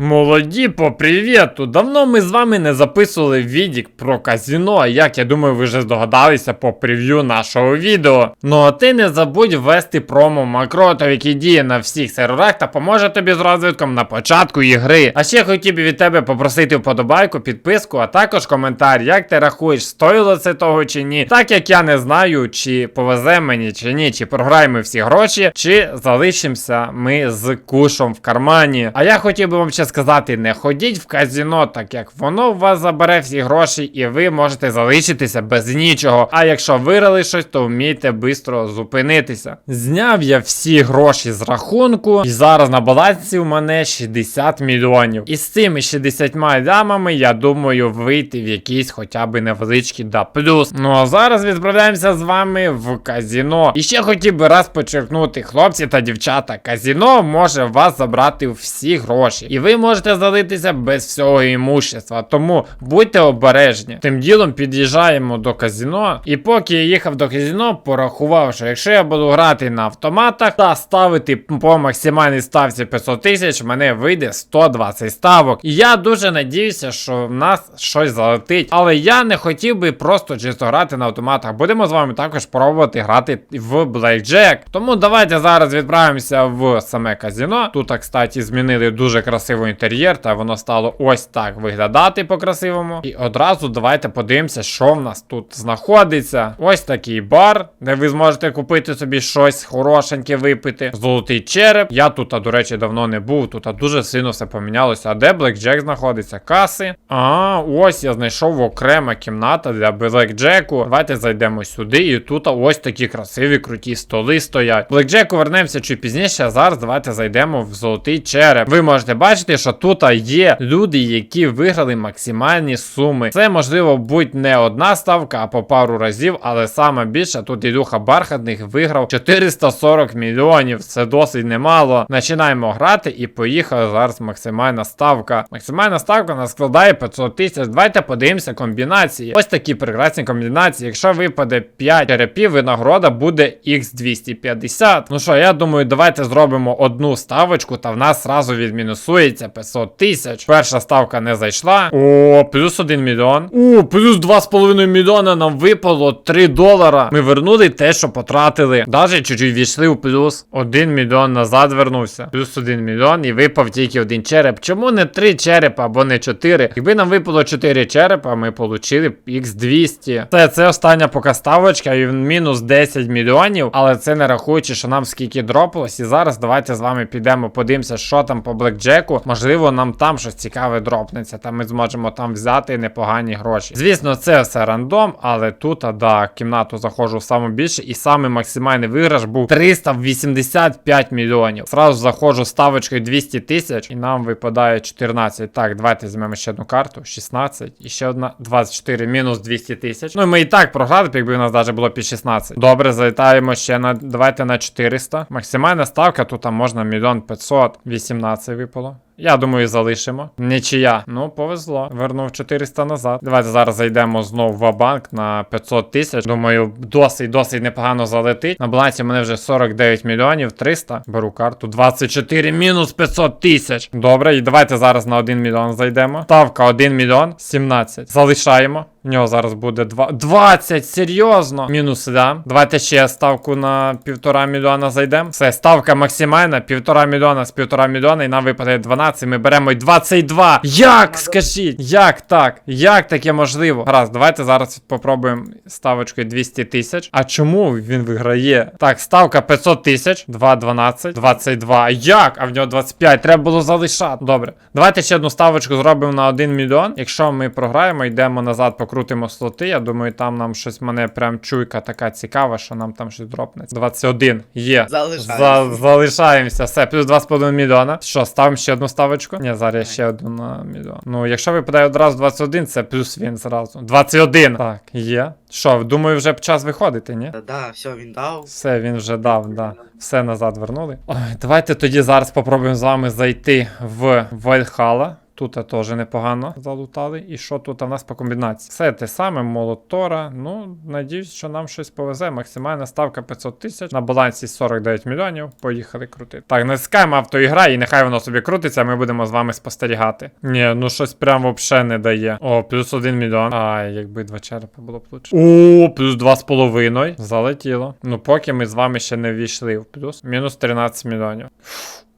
Молоді, по привіту! Давно ми з вами не записували відік про казіно, як я думаю, ви вже здогадалися по прев'ю нашого відео. Ну а ти не забудь ввести промо Макротов, який діє на всіх серверах та поможе тобі з розвитком на початку ігри. А ще хотів би від тебе попросити вподобайку, підписку, а також коментар, як ти рахуєш, стоїло це того чи ні. Так як я не знаю, чи повезе мені чи ні, чи програємо всі гроші, чи залишимося ми з кушом в кармані. А я хотів би вам ще сказати, не ходіть в казіно, так як воно у вас забере всі гроші, і ви можете залишитися без нічого. А якщо виграли щось, то вмійте швидко зупинитися. Зняв я всі гроші з рахунку, і зараз на балансі у мене 60 мільйонів. І з цими 60 лямами, я думаю, вийти в якийсь хоча б невеличкий да плюс. Ну а зараз відправляємося з вами в казіно. І ще хотів би раз подчеркнути, хлопці та дівчата, казіно може вас забрати всі гроші. І ви можете залитися без всього імущества. Тому будьте обережні. Тим ділом під'їжджаємо до казіно. І поки я їхав до казіно, порахував, що якщо я буду грати на автоматах та ставити по максимальній ставці 500 тисяч, мене вийде 120 ставок. І я дуже надіюся, що в нас щось залетить. Але я не хотів би просто чисто грати на автоматах. Будемо з вами також пробувати грати в Blackjack. Тому давайте зараз відправимося в саме казіно. Тут, кстати, змінили дуже інтер'єр, та воно стало ось так виглядати по-красивому. І одразу давайте подивимося, що в нас тут знаходиться. Ось такий бар, де ви зможете купити собі щось хорошеньке випити. Золотий череп. Я тут, а, до речі, давно не був. Тут а, дуже сильно все помінялося. А де Блекджек знаходиться? Каси. А, ось я знайшов окрема кімната для Блекджеку. Давайте зайдемо сюди. І тут ось такі красиві, круті столи стоять. Блекджеку вернемося чуть пізніше, а зараз давайте зайдемо в золотий череп. Ви можете бачити, що тут є люди, які виграли максимальні суми. Це можливо будь не одна ставка, а по пару разів, але саме більше тут Ілюха Бархатних виграв 440 мільйонів. Це досить немало. Починаємо грати і поїхали зараз максимальна ставка. Максимальна ставка нас складає 500 тисяч. Давайте подивимося комбінації. Ось такі прекрасні комбінації. Якщо випаде 5 черепів, винагорода буде X250. Ну що, я думаю, давайте зробимо одну ставочку, та в нас зразу відмінусується 500 тисяч. Перша ставка не зайшла. О, плюс 1 мільйон. О, плюс 2,5 мільйона нам випало 3 долара. Ми вернули те, що потратили. Даже чуть-чуть війшли в плюс. 1 мільйон назад вернувся. Плюс 1 мільйон і випав тільки один череп. Чому не 3 черепа або не 4? Якби нам випало 4 черепа, ми получили б X200. Це, це остання пока ставочка і мінус 10 мільйонів. Але це не рахуючи, що нам скільки дропалось. І зараз давайте з вами підемо, подивимося, що там по блекджеку. Можливо, нам там щось цікаве дропнеться, та ми зможемо там взяти непогані гроші. Звісно, це все рандом, але тут, а, да, кімнату заходжу саме більше, і саме максимальний виграш був 385 мільйонів. Сразу заходжу ставочкою 200 тисяч, і нам випадає 14. Так, давайте візьмемо ще одну карту. 16. І ще одна 24, мінус 200 тисяч. Ну ми і так програли, якби у нас навіть було під 16. Добре, залітаємо ще на давайте на 400. Максимальна ставка тут там можна мільйон 500. 18 випало. Я думаю, залишимо. Нічия. Ну, повезло. Вернув 400 назад. Давайте зараз зайдемо знову в банк на 500 тисяч. Думаю, досить, досить непогано залетить. На балансі мене вже 49 мільйонів 300. Беру карту. 24 мінус 500 тисяч. Добре, і давайте зараз на 1 мільйон зайдемо. Ставка 1 мільйон 17. Залишаємо. В нього зараз буде 2... 20, серйозно. Мінус, да. Давайте ще ставку на півтора мільйона зайдемо. Все, ставка максимальна, півтора мільйона з півтора мільйона, і нам випадає 12. Ми беремо й 22. Як? Скажіть, як так? Як таке можливо? Гаразд, давайте зараз попробуємо ставочкою 200 тисяч. А чому він виграє? Так, ставка 500 тисяч. 2, 12, 22. Як? А в нього 25. Треба було залишати. Добре. Давайте ще одну ставочку зробимо на 1 мільйон. Якщо ми програємо, йдемо назад, покрутимо слоти. Я думаю, там нам щось мене прям чуйка така цікава, що нам там щось дропнеться. 21. Є. Залишаємося. За, залишаємося. Все, плюс 2,5 мільйона. Що, ставимо ще одну ставочку? Ні, зараз ще одну на мільйон. Ну, якщо випадає одразу 21, це плюс він зразу. 21. Так, є. Що, думаю, вже час виходити, ні? Та да, все, він дав. Все, він вже дав, да. Все назад вернули. Ой, давайте тоді зараз попробуємо з вами зайти в Вальхала. Тут теж непогано залутали. І що тут у нас по комбінації? Все те саме, молотора. Ну, надіюсь, що нам щось повезе. Максимальна ставка 500 тисяч. На балансі 49 мільйонів. Поїхали крутити. Так, натискаємо автоігра, і нехай воно собі крутиться, а ми будемо з вами спостерігати. Ні, ну щось прям вообще не дає. О, плюс 1 мільйон. Ай, якби два черепа було б лучше. О, плюс 2,5. Залетіло. Ну, поки ми з вами ще не ввійшли в плюс. Мінус 13 мільйонів.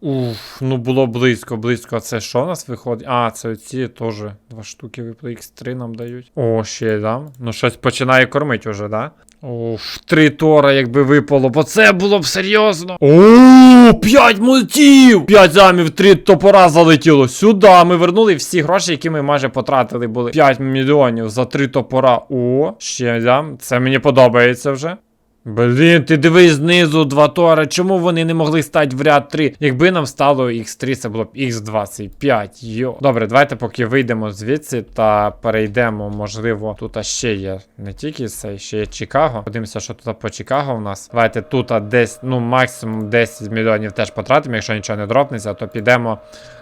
Уф, ну було близько, близько. А це що у нас виходить? А, це ці теж два штуки випали. X3 нам дають. О, ще дам. Ну щось починає кормить уже, да? Уф, три тора, якби випало, бо це було б серйозно. О, п'ять мультів! П'ять замів, три топора залетіло. Сюди ми вернули всі гроші, які ми майже потратили були. 5 мільйонів за три топора. О, ще дам. Це мені подобається вже. Блін, ти дивись знизу два тора. Чому вони не могли стати в ряд 3? Якби нам стало X3, це було б X25. Йо. Добре, давайте поки вийдемо звідси та перейдемо. Можливо, тут ще є не тільки це, ще є Чикаго. Подивимося, що тут по Чикаго у нас. Давайте тут десь, ну, максимум 10 мільйонів теж потратимо, якщо нічого не дропнеться, то підемо.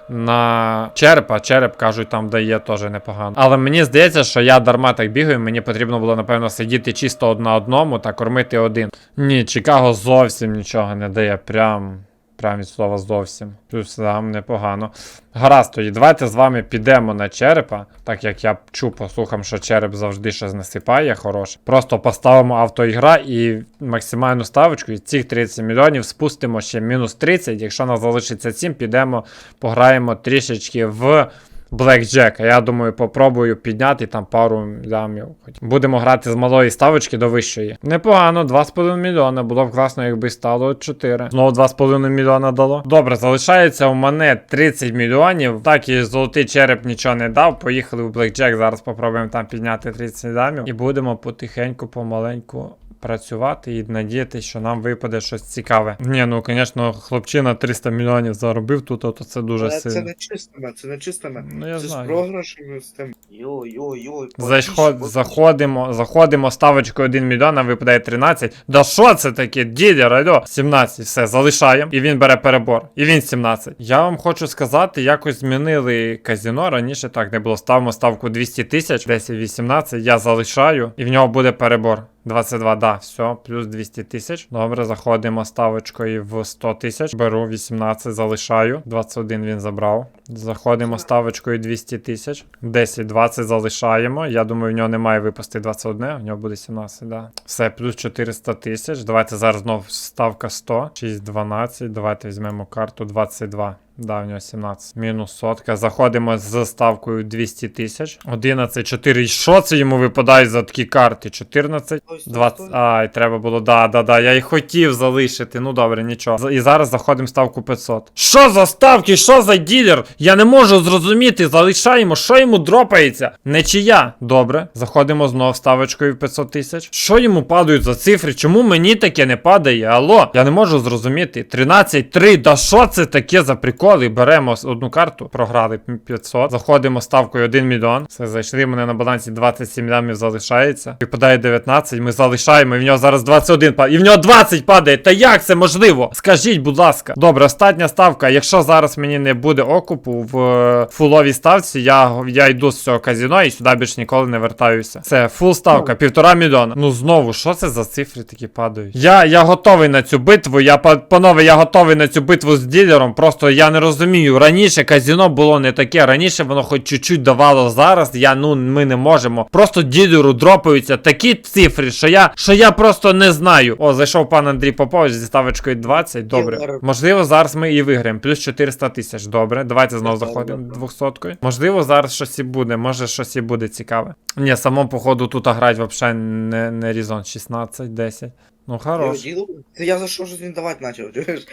На череп, а череп, кажуть, там дає теж непогано. Але мені здається, що я дарма так бігаю, мені потрібно було, напевно, сидіти чисто на одному та кормити один. Ні, Чикаго зовсім нічого не дає. Прям. Прям від слова зовсім. Плюс там непогано. Гаразд, тоді давайте з вами підемо на черепа, так як я чув послухам, що череп завжди щось насипає хороше. Просто поставимо автоігра і максимальну ставочку, і цих 30 мільйонів спустимо ще мінус 30. Якщо нас залишиться 7, підемо, пограємо трішечки в. Blackjack, я думаю, попробую підняти там пару лямів. Будемо грати з малої ставочки до вищої. Непогано, 2,5 мільйона. Було б класно, якби стало 4. Знову 2,5 мільйона дало. Добре, залишається у мене 30 мільйонів. Так і золотий череп нічого не дав. Поїхали в Blackjack. Зараз попробуємо там підняти 30 лямів. І будемо потихеньку, помаленьку. Працювати і надіятися, що нам випаде щось цікаве. Ні, ну звісно, хлопчина 300 мільйонів заробив тут, то це дуже Але сильно. це не чистими, це не чистими. Ну, я це знаю. з програшами з тим. Йой-йой-йой. Заход, заходимо, заходимо, ставочкою 1 мільйон, а випадає 13. Да що це таке? Дідер, алло? 17, все, залишаємо. І він бере перебор. І він 17. Я вам хочу сказати, якось змінили казіно. Раніше так не було. Ставимо ставку 200 тисяч, 10-18, я залишаю, і в нього буде перебор. 22, да, все, плюс 200 тисяч. Добре, заходимо ставочкою в 100 тисяч. Беру 18, залишаю. 21 він забрав. Заходимо ставочкою 200 тисяч. 10, 20 залишаємо. Я думаю, в нього немає випасти 21, в нього буде 17, да. Все, плюс 400 тисяч. Давайте зараз знов ставка 100. 6, 12. Давайте візьмемо карту 22. Да, в нього 17. Мінус сотка. Заходимо з ставкою 200 тисяч. 11, 4. І що це йому випадає за такі карти? 14. 20. Ай, треба було. Да, да, да. Я і хотів залишити. Ну добре, нічого. І зараз заходимо в ставку 500. Що за ставки? Що за ділер? Я не можу зрозуміти. Залишаємо, що йому дропається? Нечия. Добре. Заходимо знову ставочкою 500 тисяч. Що йому падають за цифри? Чому мені таке не падає? Алло, я не можу зрозуміти. 13, 3. Да що це таке за приколи? Беремо одну карту, програли 500. Заходимо ставкою 1 мільйон. Все, зайшли. Мене на балансі 27 лямів залишається. Випадає 19. Ми залишаємо. І в нього зараз 21 падає. І в нього 20 падає. Та як це можливо? Скажіть, будь ласка. Добре, остання ставка. Якщо зараз мені не буде окупу в е, фуловій ставці, я, я йду з цього казіно і сюди більш ніколи не вертаюся. Це фул ставка, півтора мільйона. Ну знову, що це за цифри такі падають? Я, я готовий на цю битву. Я панове, я готовий на цю битву з ділером. Просто я не розумію. Раніше казіно було не таке. Раніше воно хоч чуть-чуть давало зараз. Я ну ми не можемо. Просто ділеру дропаються такі цифри, що я що я просто не знаю. О, зайшов пан Андрій Попович зі ставочкою 20. Добре. Можливо, зараз ми і виграємо. Плюс 400 тисяч. Добре. Давайте знову заходимо добре. 200 Можливо, зараз щось і буде. Може, щось і буде цікаве. Ні, самому походу тут грати взагалі не, не різон. 16, 10. Ну, хорош. Я за що ж він давати почав, чуєш?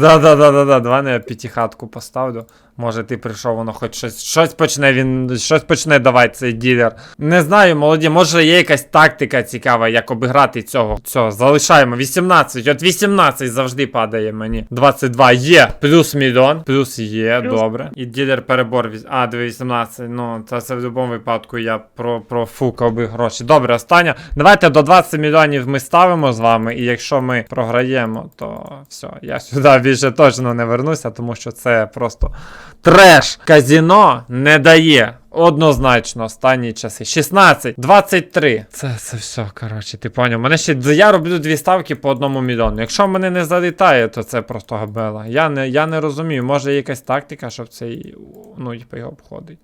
Да, да, да, да, да. Давай ну, я п'ятихатку поставлю. Може ти прийшов, воно хоч щось, щось почне він, щось почне давати цей ділер. Не знаю, молоді, може є якась тактика цікава, як обіграти цього. Цього, залишаємо 18. От 18 завжди падає мені. 22 є. Плюс мільйон. Плюс є, Плюс. добре. І ділер перебор. А, диви, 18. Ну, це, це в будь-якому випадку я про, профукав би гроші. Добре, остання. Давайте до 20 мільйонів ми ставимо з вами. І якщо ми програємо, то все. Я сюди більше точно не вернуся, тому що це просто Треш! Казіно не дає. Однозначно, останні часи. 16, 23. Це, це все, коротше, ти поняв. Мене ще я роблю дві ставки по одному мільйону. Якщо мене не залітає, то це просто габела. Я не, я не розумію, може якась тактика, щоб цей, ну, типу, його обходить.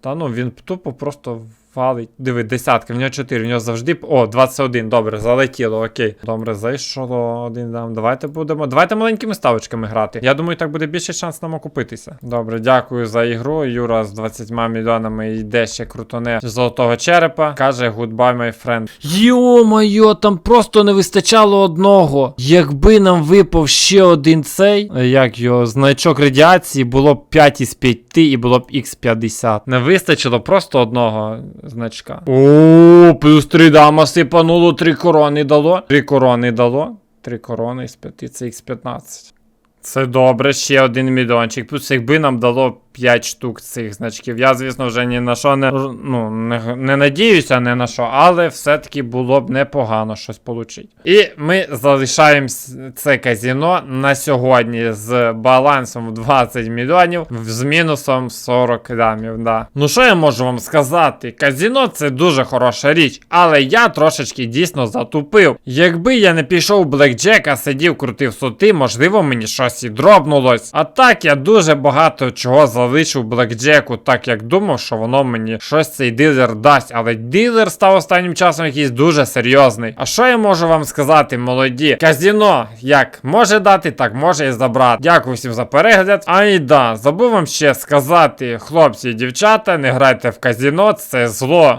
Та ну він тупо просто валить. Диви, десятка, в нього 4, в нього завжди. О, 21, добре, залетіло, окей. Добре, зайшло один дам. Давайте будемо. Давайте маленькими ставочками грати. Я думаю, так буде більше шанс нам окупитися. Добре, дякую за ігру. Юра з 20 мільйонами йде ще крутоне золотого черепа. Каже goodbye, my friend. Йо-моє, там просто не вистачало одного. Якби нам випав ще один цей, як його, значок радіації, було б 5 із 5 і було б X50. Не вистачило просто одного значка. О, плюс три дама сипануло, три корони дало. Три корони дало. Три корони із 5, це X15. Це добре, ще один мільйончик. Плюс якби нам дало 5 штук цих значків. Я, звісно, вже ні на що не, ну, не, не надіюся ні на що, але все-таки було б непогано щось отримати. І ми залишаємо це казіно на сьогодні з балансом в 20 мільйонів, з мінусом 40 дамів. Да. Ну що я можу вам сказати? Казіно це дуже хороша річ, але я трошечки дійсно затупив. Якби я не пішов в Блекджек, а сидів крутив соти, можливо, мені щось і дробнулось. А так я дуже багато чого залишив Блекджеку, так як думав, що воно мені щось цей дилер дасть. Але дилер став останнім часом якийсь дуже серйозний. А що я можу вам сказати, молоді? Казіно як може дати, так може і забрати. Дякую всім за перегляд. А і да, забув вам ще сказати, хлопці і дівчата, не грайте в казіно, це зло.